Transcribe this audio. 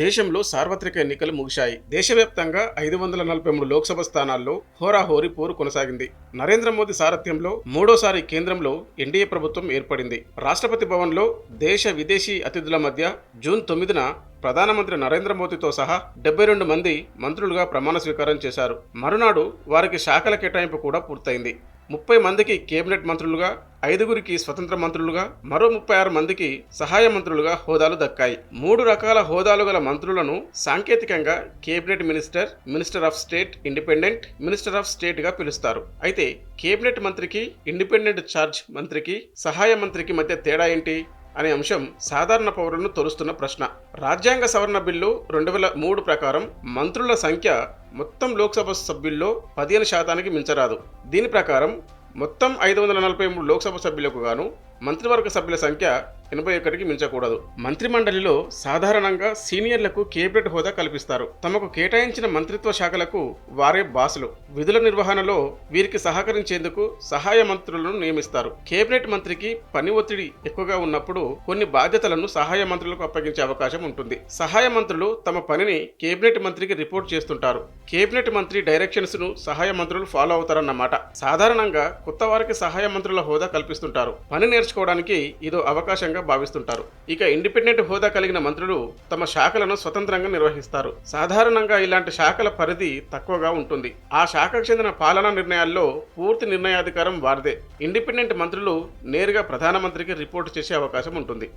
దేశంలో సార్వత్రిక ఎన్నికలు ముగిశాయి. దేశవ్యాప్తంగా ఐదు వందల నలభై మూడు లోక్సభ స్థానాల్లో హోరాహోరీ పోరు కొనసాగింది. నరేంద్ర మోదీ సారథ్యంలో మూడోసారి కేంద్రంలో ఎన్డీఏ ప్రభుత్వం ఏర్పడింది. రాష్ట్రపతి భవన్లో దేశ విదేశీ అతిథుల మధ్య జూన్ తొమ్మిదిన ప్రధానమంత్రి నరేంద్ర మోదీతో సహా డెబ్బై రెండు మంది మంత్రులుగా ప్రమాణ స్వీకారం చేశారు. మరునాడు వారికి శాఖల కేటాయింపు కూడా పూర్తయింది. ముప్పై మందికి కేబినెట్ మంత్రులుగా ఐదుగురికి స్వతంత్ర మంత్రులుగా మరో ముప్పై ఆరు మందికి సహాయ మంత్రులుగా హోదాలు దక్కాయి. మూడు రకాల హోదాలు గల మంత్రులను సాంకేతికంగా cabinet minister minister of state independent minister of స్టేట్గా పిలుస్తారు. అయితే కేబినెట్ మంత్రికి ఇండిపెండెంట్ ఛార్జ్ మంత్రికి సహాయ మంత్రికి మధ్య తేడా ఏంటి? అనే అంశం సాధారణ పౌరులను తొలుస్తున్న ప్రశ్న. రాజ్యాంగ సవరణ బిల్లు రెండు వేల మూడు ప్రకారం మంత్రుల సంఖ్య మొత్తం లోక్సభ సభ్యుల్లో పదిహేను శాతానికి మించరాదు. దీని ప్రకారం మొత్తం ఐదు వందల నలభై మూడు లోక్సభ సభ్యులకు గాను మంత్రివర్గ సభ్యుల సంఖ్య ఎనభై ఒకటికి మించకూడదు. మంత్రిమండలిలో సాధారణంగా సీనియర్లకు కేబినెట్ హోదా కల్పిస్తారు. తమకు కేటాయించిన మంత్రిత్వ శాఖలకు వారే బాసులు. విధుల నిర్వహణలో వీరికి సహకరించేందుకు సహాయ మంత్రులను నియమిస్తారు. కేబినెట్ మంత్రికి పని ఒత్తిడి ఎక్కువగా ఉన్నప్పుడు కొన్ని బాధ్యతలను సహాయ మంత్రులకు అప్పగించే అవకాశం ఉంటుంది. సహాయ మంత్రులు తమ పనిని కేబినెట్ మంత్రికి రిపోర్ట్ చేస్తుంటారు. కేబినెట్ మంత్రి డైరెక్షన్స్ను సహాయ మంత్రులు ఫాలో అవుతారన్నమాట. సాధారణంగా కొత్త వారికి సహాయ మంత్రుల హోదా కల్పిస్తుంటారు. పని నేర్చుకోవడానికి ఇదో అవకాశంగా భావిస్తుంటారు. ఇక ఇండిపెండెంట్ హోదా కలిగిన మంత్రులు తమ శాఖలను స్వతంత్రంగా నిర్వహిస్తారు. సాధారణంగా ఇలాంటి శాఖల పరిధి తక్కువగా ఉంటుంది. ఆ శాఖకు చెందిన పాలనా నిర్ణయాల్లో పూర్తి నిర్ణయాధికారం వారిదే. ఇండిపెండెంట్ మంత్రులు నేరుగా ప్రధానమంత్రికి రిపోర్ట్ చేసే అవకాశం ఉంటుంది.